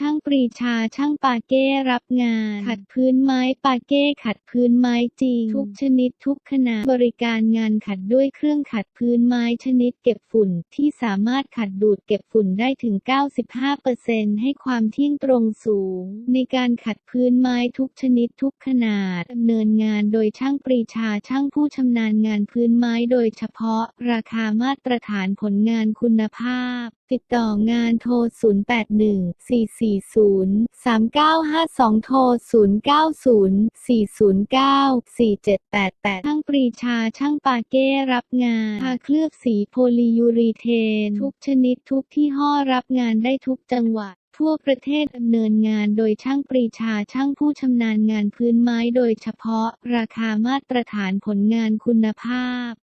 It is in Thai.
ช่างปรีชาช่างปาเก้รับงาน ขัดพื้นไม้ปาเก้ขัดพื้นไม้จริง ทุกชนิดทุกขนาดบริการงานขัดด้วยเครื่องขัดพื้นไม้ชนิดเก็บฝุ่นที่สามารถขัดดูดเก็บฝุ่นได้ถึง 95%ให้ความเที่ยงตรงสูง ในการขัดพื้นไม้ทุกชนิดทุกขนาดดำเนินงานโดยช่างปรีชาช่างผู้ชำนาญงานพื้นไม้โดยเฉพาะราคามาตรฐานผลงานคุณภาพติดต่องานโทร 081-440-3952 โทร 090-409-4788 ช่างปรีชาช่างปาเก้รับงานทาเคลือบสีโพลียูรีเทน ทุกชนิดทุกที่ห้อรับงานได้ทุกจังหวัดทั่วประเทศดำเนินงานโดยช่างปรีชาช่างผู้ชำนาญงานพื้นไม้โดยเฉพาะ ราคามาตรฐานผลงานคุณภาพ